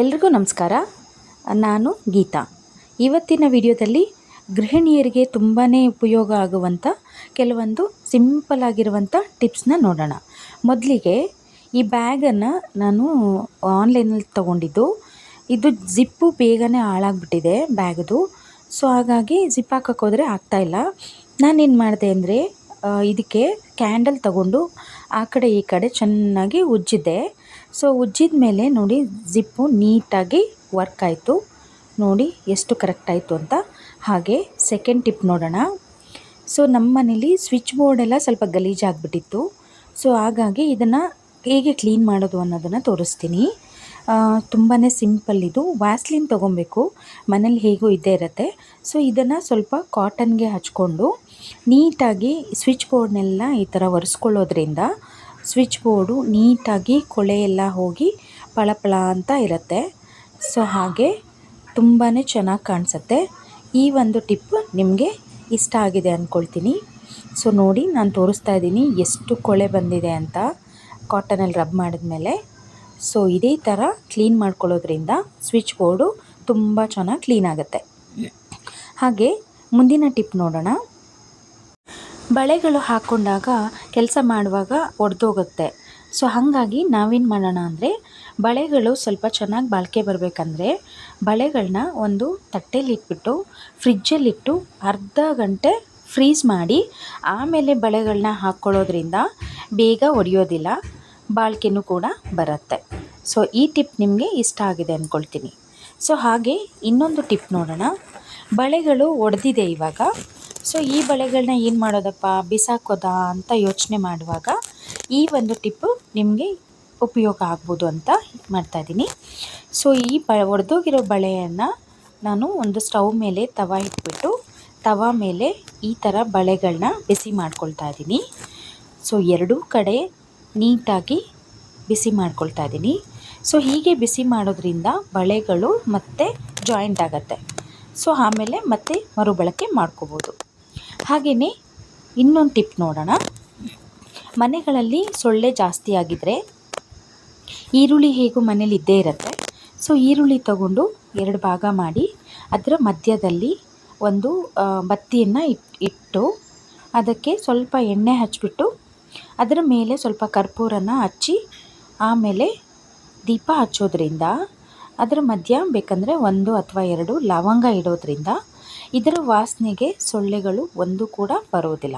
ಎಲ್ರಿಗೂ ನಮಸ್ಕಾರ. ನಾನು ಗೀತಾ. ಇವತ್ತಿನ ವಿಡಿಯೋದಲ್ಲಿ ಗೃಹಿಣಿಯರಿಗೆ ತುಂಬಾ ಉಪಯೋಗ ಆಗುವಂಥ ಕೆಲವೊಂದು ಸಿಂಪಲ್ ಆಗಿರುವಂಥ ಟಿಪ್ಸ್ನ ನೋಡೋಣ. ಮೊದಲಿಗೆ ಈ ಬ್ಯಾಗನ್ನು ನಾನು ಆನ್ಲೈನಲ್ಲಿ ತೊಗೊಂಡಿದ್ದು, ಇದು ಜಿಪ್ಪು ಬೇಗನೆ ಹಾಳಾಗ್ಬಿಟ್ಟಿದೆ ಬ್ಯಾಗ್ದು. ಸೊ ಹಾಗಾಗಿ ಜಿಪ್ ಹಾಕಕ್ಕೆ ಹೋದರೆ ಆಗ್ತಾಯಿಲ್ಲ ನಾನೇನು ಮಾಡಿದೆ ಅಂದರೆ ಇದಕ್ಕೆ ಕ್ಯಾಂಡಲ್ ತಗೊಂಡು ಆ ಕಡೆ ಈ ಕಡೆ ಚೆನ್ನಾಗಿ ಉಜ್ಜಿದ್ದೆ. ಸೊ ಉಜ್ಜಿದ ಮೇಲೆ ನೋಡಿ ಜಿಪ್ಪು ನೀಟಾಗಿ ವರ್ಕ್ ಆಯಿತು. ನೋಡಿ, ಎಷ್ಟು ಕರೆಕ್ಟ್ ಆಯಿತು ಅಂತ. ಹಾಗೆ ಸೆಕೆಂಡ್ ಟಿಪ್ ನೋಡೋಣ. ಸೊ ನಮ್ಮ ಮನೇಲಿ ಸ್ವಿಚ್ ಬೋರ್ಡ್ ಎಲ್ಲ ಸ್ವಲ್ಪ ಗಲೀಜಾಗ್ಬಿಟ್ಟಿತ್ತು ಸೊ ಹಾಗಾಗಿ ಇದನ್ನು ಹೇಗೆ ಕ್ಲೀನ್ ಮಾಡೋದು ಅನ್ನೋದನ್ನು ತೋರಿಸ್ತೀನಿ. ತುಂಬಾ ಸಿಂಪಲ್ ಇದು. ವ್ಯಾಸ್ಲಿನ್ ತೊಗೊಬೇಕು. ಮನೇಲಿ ಹೇಗೂ ಇದ್ದೇ ಇರುತ್ತೆ. ಸೊ ಇದನ್ನು ಸ್ವಲ್ಪ ಕಾಟನ್ಗೆ ಹಚ್ಕೊಂಡು ನೀಟಾಗಿ ಸ್ವಿಚ್ ಬೋರ್ಡ್ನೆಲ್ಲ ಈ ಥರ ಒರೆಸ್ಕೊಳ್ಳೋದ್ರಿಂದ ಸ್ವಿಚ್ ಬೋರ್ಡು ನೀಟಾಗಿ ಕೊಳೆ ಎಲ್ಲ ಹೋಗಿ ಪಳಪಳ ಅಂತ ಇರುತ್ತೆ. ಸೊ, ಹಾಗೆ ತುಂಬಾ ಚೆನ್ನಾಗಿ ಕಾಣಿಸುತ್ತೆ. ಈ ಒಂದು ಟಿಪ್ ನಿಮಗೆ ಇಷ್ಟ ಆಗಿದೆ ಅಂದ್ಕೊಳ್ತೀನಿ ಸೊ, ನೋಡಿ ನಾನು ತೋರಿಸ್ತಾ ಇದ್ದೀನಿ ಎಷ್ಟು ಕೊಳೆ ಬಂದಿದೆ ಅಂತ. ಕಾಟನಲ್ಲಿ ರಬ್ ಮಾಡಿದ್ಮೇಲೆ. ಸೊ, ಇದೇ ಥರ ಕ್ಲೀನ್ ಮಾಡ್ಕೊಳ್ಳೋದ್ರಿಂದ ಸ್ವಿಚ್ ಬೋರ್ಡು ತುಂಬ ಚೆನ್ನಾಗಿ ಕ್ಲೀನ್ ಆಗುತ್ತೆ. ಹಾಗೆ ಮುಂದಿನ ಟಿಪ್ ನೋಡೋಣ. ಬಳೆಗಳು ಹಾಕ್ಕೊಂಡಾಗ ಕೆಲಸ ಮಾಡುವಾಗ ಒಡೆದೋಗುತ್ತೆ. ಸೊ ಹಾಗಾಗಿ ನಾವೇನು ಮಾಡೋಣ ಅಂದರೆ, ಬಳೆಗಳು ಸ್ವಲ್ಪ ಚೆನ್ನಾಗಿ ಬಾಳಿಕೆ ಬರಬೇಕಂದ್ರೆ ಬಳೆಗಳನ್ನ ಒಂದು ತಟ್ಟೆಲಿ ಇಟ್ಬಿಟ್ಟು ಫ್ರಿಜ್ಜಲ್ಲಿಟ್ಟು ಅರ್ಧ ಗಂಟೆ ಫ್ರೀಸ್ ಮಾಡಿ, ಆಮೇಲೆ ಬಳೆಗಳನ್ನ ಹಾಕ್ಕೊಳ್ಳೋದ್ರಿಂದ ಬೇಗ ಒಡೆಯೋದಿಲ್ಲ, ಬಾಳಿಕೆನೂ ಕೂಡ ಬರುತ್ತೆ. ಸೊ ಈ ಟಿಪ್ ನಿಮಗೆ ಇಷ್ಟ ಆಗಿದೆ ಅಂದ್ಕೊಳ್ತೀನಿ ಸೊ ಹಾಗೆ ಇನ್ನೊಂದು ಟಿಪ್ ನೋಡೋಣ. ಬಳೆಗಳು ಒಡೆದಿದೆ ಇವಾಗ. ಸೊ ಈ ಬಳೆಗಳನ್ನ ಏನು ಮಾಡೋದಪ್ಪ? ಬಿಸಾಕೋದಾ ಅಂತ ಯೋಚನೆ ಮಾಡುವಾಗ ಈ ಒಂದು ಟಿಪ್ಪು ನಿಮಗೆ ಉಪಯೋಗ ಆಗ್ಬೋದು ಅಂತ ಮಾಡ್ತಾಯಿದ್ದೀನಿ ಸೊ ಈ ಬ, ಒಡೆದೋಗಿರೋ ಬಳೆಯನ್ನು ನಾನು ಒಂದು ಸ್ಟವ್ ಮೇಲೆ ತವ ಇಟ್ಬಿಟ್ಟು, ತವ ಮೇಲೆ ಈ ಥರ ಬಳೆಗಳನ್ನ ಬಿಸಿ ಮಾಡ್ಕೊಳ್ತಾ ಇದ್ದೀನಿ. ಸೊ ಎರಡೂ ಕಡೆ ನೀಟಾಗಿ ಬಿಸಿ ಮಾಡ್ಕೊಳ್ತಾ ಇದ್ದೀನಿ. ಸೊ ಹೀಗೆ ಬಿಸಿ ಮಾಡೋದ್ರಿಂದ ಬಳೆಗಳು ಮತ್ತೆ ಜಾಯಿಂಟ್ ಆಗುತ್ತೆ. ಸೊ ಆಮೇಲೆ ಮತ್ತೆ ಮರುಬಳಕೆ ಮಾಡ್ಕೋಬೋದು. ಹಾಗೆಯೇ ಇನ್ನೊಂದು ಟಿಪ್ ನೋಡೋಣ. ಮನೆಗಳಲ್ಲಿ ಸೊಳ್ಳೆ ಜಾಸ್ತಿ ಆಗಿದ್ದರೆ ಈರುಳ್ಳಿ ಹೇಗೂ ಮನೇಲಿ ಇದ್ದೇ ಇರುತ್ತೆ. ಸೊ, ಈರುಳ್ಳಿ ತಗೊಂಡು ಎರಡು ಭಾಗ ಮಾಡಿ ಅದರ ಮಧ್ಯದಲ್ಲಿ ಒಂದು ಬತ್ತಿಯನ್ನು ಇಟ್, ಇಟ್ಟು ಅದಕ್ಕೆ ಸ್ವಲ್ಪ ಎಣ್ಣೆ ಹಚ್ಚಿಬಿಟ್ಟು ಅದರ ಮೇಲೆ ಸ್ವಲ್ಪ ಕರ್ಪೂರನ ಹಚ್ಚಿ ಆಮೇಲೆ ದೀಪ ಹಚ್ಚೋದ್ರಿಂದ ಅದರ ಮಧ್ಯ ಬೇಕಂದರೆ ಒಂದು ಅಥವಾ ಎರಡು ಲವಂಗ ಇಡೋದ್ರಿಂದ ಇದರ ವಾಸನೆಗೆ ಸೊಳ್ಳೆಗಳು ಒಂದು ಕೂಡ ಬರೋದಿಲ್ಲ.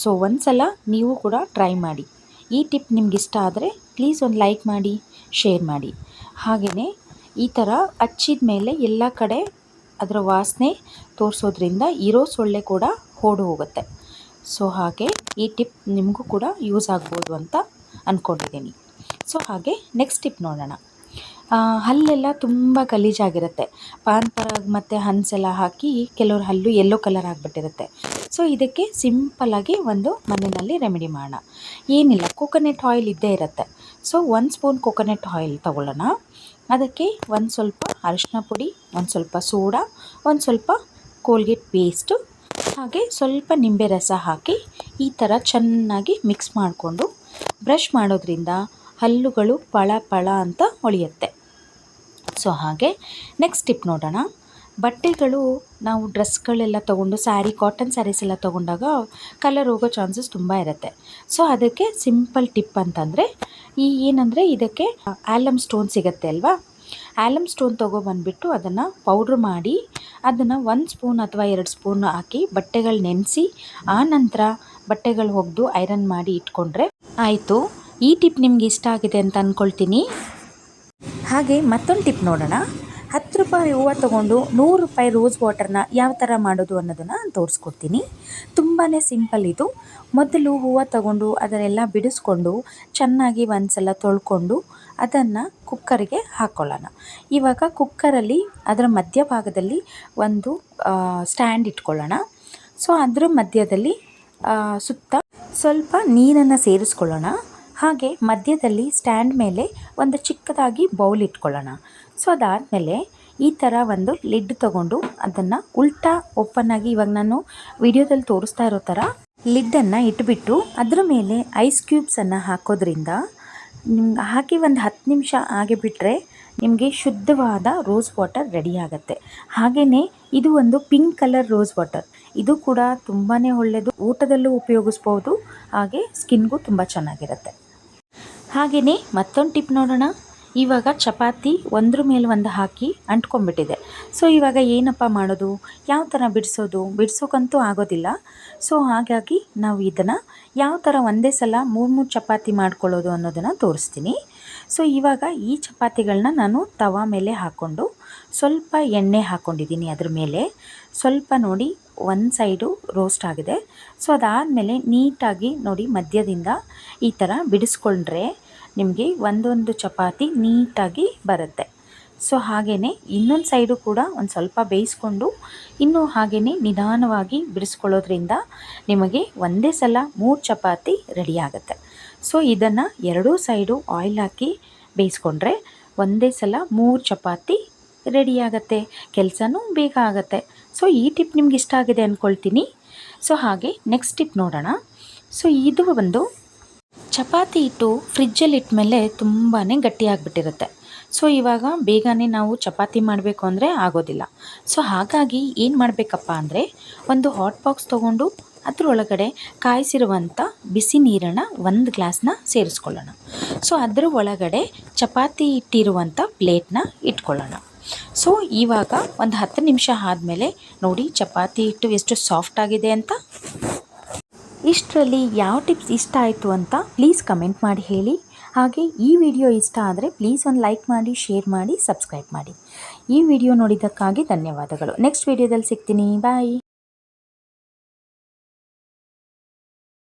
ಸೊ ಒಂದು ಸಲ ನೀವು ಕೂಡ ಟ್ರೈ ಮಾಡಿ. ಈ ಟಿಪ್ ನಿಮ್ಗೆ ಇಷ್ಟ ಆದರೆ ಪ್ಲೀಸ್ ಒಂದು ಲೈಕ್ ಮಾಡಿ ಶೇರ್ ಮಾಡಿ. ಹಾಗೆಯೇ ಈ ಥರ ಹಚ್ಚಿದ ಮೇಲೆ ಎಲ್ಲ ಕಡೆ ಅದರ ವಾಸನೆ ತೋರಿಸೋದ್ರಿಂದ ಇರೋ ಸೊಳ್ಳೆ ಕೂಡ ಓಡಿ ಹೋಗುತ್ತೆ. ಸೊ ಹಾಗೆ ಈ ಟಿಪ್ ನಿಮಗೂ ಕೂಡ ಯೂಸ್ ಆಗ್ಬೋದು ಅಂತ ಅಂದ್ಕೊಂಡಿದ್ದೀನಿ ಸೊ ಹಾಗೆ ನೆಕ್ಸ್ಟ್ ಟಿಪ್ ನೋಡೋಣ. ಹಲ್ಲೆಲ್ಲ ತುಂಬ ಗಲೀಜಾಗಿರುತ್ತೆ. ಪಾನ್ ಪರಾಗ್ ಮತ್ತು ಹನ್ಸೆಲ್ಲ ಹಾಕಿ ಕೆಲವ್ರ ಹಲ್ಲು ಯೆಲ್ಲೋ ಕಲರ್ ಆಗಿಬಿಟ್ಟಿರುತ್ತೆ. ಸೊ ಇದಕ್ಕೆ ಸಿಂಪಲ್ಲಾಗಿ ಒಂದು ಮನೆಯಲ್ಲಿ ರೆಮಿಡಿ ಮಾಡೋಣ. ಏನಿಲ್ಲ ಕೋಕೋನೆಟ್ ಆಯಿಲ್ ಇದ್ದೇ ಇರುತ್ತೆ. ಸೊ ಒಂದು ಸ್ಪೂನ್ ಕೋಕೋನೆಟ್ ಆಯಿಲ್ ತೊಗೊಳ್ಳೋಣ. ಅದಕ್ಕೆ ಒಂದು ಸ್ವಲ್ಪ ಅರಿಶಿನ ಪುಡಿ, ಒಂದು ಸ್ವಲ್ಪ ಸೋಡಾ, ಒಂದು ಸ್ವಲ್ಪ ಕೋಲ್ಗೇಟ್ ಪೇಸ್ಟು ಹಾಗೆ ಸ್ವಲ್ಪ ನಿಂಬೆ ರಸ ಹಾಕಿ ಈ ಥರ ಚೆನ್ನಾಗಿ ಮಿಕ್ಸ್ ಮಾಡಿಕೊಂಡು ಬ್ರಷ್ ಮಾಡೋದ್ರಿಂದ ಹಲ್ಲುಗಳು ಪಳ ಪಳ ಅಂತ ಹೊಳೆಯುತ್ತೆ. ಸೊ ಹಾಗೆ ನೆಕ್ಸ್ಟ್ ಟಿಪ್ ನೋಡೋಣ. ಬಟ್ಟೆಗಳು ನಾವು ಡ್ರೆಸ್ಗಳೆಲ್ಲ ತೊಗೊಂಡು ಸ್ಯಾರಿ ಕಾಟನ್ ಸ್ಯಾರೀಸ್ ಎಲ್ಲ ತೊಗೊಂಡಾಗ ಕಲರ್ ಹೋಗೋ ಚಾನ್ಸಸ್ ತುಂಬ ಇರುತ್ತೆ. ಸೊ ಅದಕ್ಕೆ ಸಿಂಪಲ್ ಟಿಪ್ ಅಂತಂದರೆ, ಈ ಏನಂದರೆ ಇದಕ್ಕೆ ಆಲಮ್ ಸ್ಟೋನ್ ಸಿಗುತ್ತೆ ಅಲ್ವಾ? ಆ್ಯಲಮ್ ಸ್ಟೋನ್ ತೊಗೊಬಂದ್ಬಿಟ್ಟು ಅದನ್ನು ಪೌಡ್ರ್ ಮಾಡಿ, ಅದನ್ನು ಒಂದು ಸ್ಪೂನ್ ಅಥವಾ ಎರಡು ಸ್ಪೂನ್ ಹಾಕಿ ಬಟ್ಟೆಗಳು ನೆನೆಸಿ, ಆ ನಂತರ ಬಟ್ಟೆಗಳು ಒಗೆದು ಐರನ್ ಮಾಡಿ ಇಟ್ಕೊಂಡ್ರೆ ಆಯಿತು. ಈ ಟಿಪ್ ನಿಮ್ಗೆ ಇಷ್ಟ ಆಗಿದೆ ಅಂತ ಅಂದ್ಕೊಳ್ತೀನಿ ಹಾಗೆ ಮತ್ತೊಂದು ಟಿಪ್ ನೋಡೋಣ. ಹತ್ತು ರೂಪಾಯಿ ಹೂವು ತೊಗೊಂಡು ನೂರು ರೂಪಾಯಿ ರೋಸ್ ವಾಟರ್ನ ಯಾವ ಥರ ಮಾಡೋದು ಅನ್ನೋದನ್ನು ತೋರಿಸ್ಕೊಡ್ತೀನಿ. ತುಂಬಾ ಸಿಂಪಲ್ ಇದು. ಮೊದಲು ಹೂವು ತಗೊಂಡು ಅದನ್ನೆಲ್ಲ ಬಿಡಿಸ್ಕೊಂಡು ಚೆನ್ನಾಗಿ ಒಂದ್ಸಲ ತೊಳ್ಕೊಂಡು ಅದನ್ನು ಕುಕ್ಕರಿಗೆ ಹಾಕ್ಕೊಳ್ಳೋಣ ಇವಾಗ ಕುಕ್ಕರಲ್ಲಿ ಅದರ ಮಧ್ಯಭಾಗದಲ್ಲಿ ಒಂದು ಸ್ಟ್ಯಾಂಡ್ ಇಟ್ಕೊಳ್ಳೋಣ. ಸೊ, ಅದರ ಮಧ್ಯದಲ್ಲಿ ಸುತ್ತ ಸ್ವಲ್ಪ ನೀರನ್ನು ಸೇರಿಸ್ಕೊಳ್ಳೋಣ. ಹಾಗೆ ಮಧ್ಯದಲ್ಲಿ ಸ್ಟ್ಯಾಂಡ್ ಮೇಲೆ ಒಂದು ಚಿಕ್ಕದಾಗಿ ಬೌಲ್ ಇಟ್ಕೊಳ್ಳೋಣ. ಸೊ, ಅದಾದಮೇಲೆ ಈ ಥರ ಒಂದು ಲಿಡ್ ತೊಗೊಂಡು ಅದನ್ನು ಉಲ್ಟಾ ಓಪನ್ ಆಗಿ ಇವಾಗ ನಾನು ವಿಡಿಯೋದಲ್ಲಿ ತೋರಿಸ್ತಾ ಇರೋ ಥರ ಲಿಡ್ಡನ್ನು ಇಟ್ಬಿಟ್ಟು ಅದರ ಮೇಲೆ ಐಸ್ ಕ್ಯೂಬ್ಸನ್ನು ಹಾಕೋದ್ರಿಂದ ನಿಮ್ಗೆ ಹಾಕಿ ಒಂದು ಹತ್ತು ನಿಮಿಷ ಹಾಗೆ ಬಿಟ್ಟರೆ ನಿಮಗೆ ಶುದ್ಧವಾದ ರೋಸ್ ವಾಟರ್ ರೆಡಿ ಆಗುತ್ತೆ. ಹಾಗೆಯೇ ಇದು ಒಂದು ಪಿಂಕ್ ಕಲರ್ ರೋಸ್ ವಾಟರ್. ಇದು ಕೂಡ ತುಂಬಾ ಒಳ್ಳೆಯದು. ಊಟದಲ್ಲೂ ಉಪಯೋಗಿಸ್ಬೋದು. ಹಾಗೆ ಸ್ಕಿನ್ಗೂ ತುಂಬ ಚೆನ್ನಾಗಿರುತ್ತೆ. ಹಾಗೆಯೇ ಮತ್ತೊಂದು ಟಿಪ್ ನೋಡೋಣ. ಇವಾಗ ಚಪಾತಿ ಒಂದ್ರ ಮೇಲೆ ಒಂದು ಹಾಕಿ ಅಂಟ್ಕೊಂಡ್ಬಿಟ್ಟಿದೆ. ಸೊ, ಇವಾಗ ಏನಪ್ಪ ಮಾಡೋದು? ಯಾವ ಥರ ಬಿಡಿಸೋದು? ಬಿಡಿಸೋಕಂತೂ ಆಗೋದಿಲ್ಲ. ಸೊ, ಹಾಗಾಗಿ ನಾವು ಇದನ್ನು ಯಾವ ಥರ ಒಂದೇ ಸಲ ಮೂರು ಮೂರು ಚಪಾತಿ ಮಾಡ್ಕೊಳ್ಳೋದು ಅನ್ನೋದನ್ನು ತೋರಿಸ್ತೀನಿ. ಸೊ, ಇವಾಗ ಈ ಚಪಾತಿಗಳನ್ನ ನಾನು ತವಾ ಮೇಲೆ ಹಾಕ್ಕೊಂಡು ಸ್ವಲ್ಪ ಎಣ್ಣೆ ಹಾಕ್ಕೊಂಡಿದ್ದೀನಿ ಅದ್ರ ಮೇಲೆ. ಸ್ವಲ್ಪ ನೋಡಿ ಒಂದು ಸೈಡು ರೋಸ್ಟ್ ಆಗಿದೆ. ಸೊ ಅದಾದಮೇಲೆ ನೀಟಾಗಿ ನೋಡಿ ಮಧ್ಯದಿಂದ ಈ ಥರ ಬಿಡಿಸ್ಕೊಂಡ್ರೆ ನಿಮಗೆ ಒಂದೊಂದು ಚಪಾತಿ ನೀಟಾಗಿ ಬರುತ್ತೆ. ಸೊ ಹಾಗೆಯೇ ಇನ್ನೊಂದು ಸೈಡು ಕೂಡ ಒಂದು ಸ್ವಲ್ಪ ಬೇಯಿಸ್ಕೊಂಡು ಇನ್ನೂ ಹಾಗೆಯೇ ನಿಧಾನವಾಗಿ ಬಿಡಿಸ್ಕೊಳ್ಳೋದ್ರಿಂದ ನಿಮಗೆ ಒಂದೇ ಸಲ ಮೂರು ಚಪಾತಿ ರೆಡಿ ಆಗುತ್ತೆ. ಸೊ ಇದನ್ನು ಎರಡೂ ಸೈಡು ಆಯಿಲ್ ಹಾಕಿ ಬೇಯಿಸ್ಕೊಂಡ್ರೆ ಒಂದೇ ಸಲ ಮೂರು ಚಪಾತಿ ರೆಡಿ ಆಗುತ್ತೆ. ಕೆಲಸನೂ ಬೇಗ ಆಗುತ್ತೆ. ಸೊ ಈ ಟಿಪ್ ನಿಮ್ಗೆ ಇಷ್ಟ ಆಗಿದೆ ಅಂದ್ಕೊಳ್ತೀನಿ ಸೊ ಹಾಗೆ ನೆಕ್ಸ್ಟ್ ಟಿಪ್ ನೋಡೋಣ. ಸೊ ಇದು ಒಂದು ಚಪಾತಿ ಹಿಟ್ಟು ಫ್ರಿಜ್ಜಲ್ಲಿ ಇಟ್ಟಮೇಲೆ ತುಂಬಾ ಗಟ್ಟಿಯಾಗಿಬಿಟ್ಟಿರುತ್ತೆ ಸೊ ಇವಾಗ ಬೇಗನೆ ನಾವು ಚಪಾತಿ ಮಾಡಬೇಕು ಅಂದರೆ ಆಗೋದಿಲ್ಲ. ಸೊ ಹಾಗಾಗಿ ಏನು ಮಾಡಬೇಕಪ್ಪ ಅಂದರೆ ಒಂದು ಹಾಟ್ ಬಾಕ್ಸ್ ತೊಗೊಂಡು ಅದರೊಳಗಡೆ ಕಾಯಿಸಿರುವಂಥ ಬಿಸಿ ನೀರನ್ನು ಒಂದು ಗ್ಲಾಸ್ನ ಸೇರಿಸ್ಕೊಳ್ಳೋಣ. ಸೊ ಅದರ ಒಳಗಡೆ ಚಪಾತಿ ಇಟ್ಟಿರುವಂಥ ಪ್ಲೇಟ್ನ ಇಟ್ಕೊಳ್ಳೋಣ. ಸೊ ಇವಾಗ ಒಂದು ಹತ್ತು ನಿಮಿಷ ಆದಮೇಲೆ ನೋಡಿ ಚಪಾತಿ ಹಿಟ್ಟು ಎಷ್ಟು ಸಾಫ್ಟ್ ಆಗಿದೆ ಅಂತ. ಇಷ್ಟರಲ್ಲಿ ಯಾವ ಟಿಪ್ಸ್ ಇಷ್ಟ ಆಯಿತು ಅಂತ ಪ್ಲೀಸ್ ಕಮೆಂಟ್ ಮಾಡಿ ಹೇಳಿ. ಹಾಗೆ ಈ ವಿಡಿಯೋ ಇಷ್ಟ ಆದರೆ ಪ್ಲೀಸ್ ಒಂದು ಲೈಕ್ ಮಾಡಿ ಶೇರ್ ಮಾಡಿ ಸಬ್ಸ್ಕ್ರೈಬ್ ಮಾಡಿ. ಈ ವಿಡಿಯೋ ನೋಡಿದ್ದಕ್ಕಾಗಿ ಧನ್ಯವಾದಗಳು. ನೆಕ್ಸ್ಟ್ ವಿಡಿಯೋದಲ್ಲಿ ಸಿಗ್ತೀನಿ. ಬಾಯ್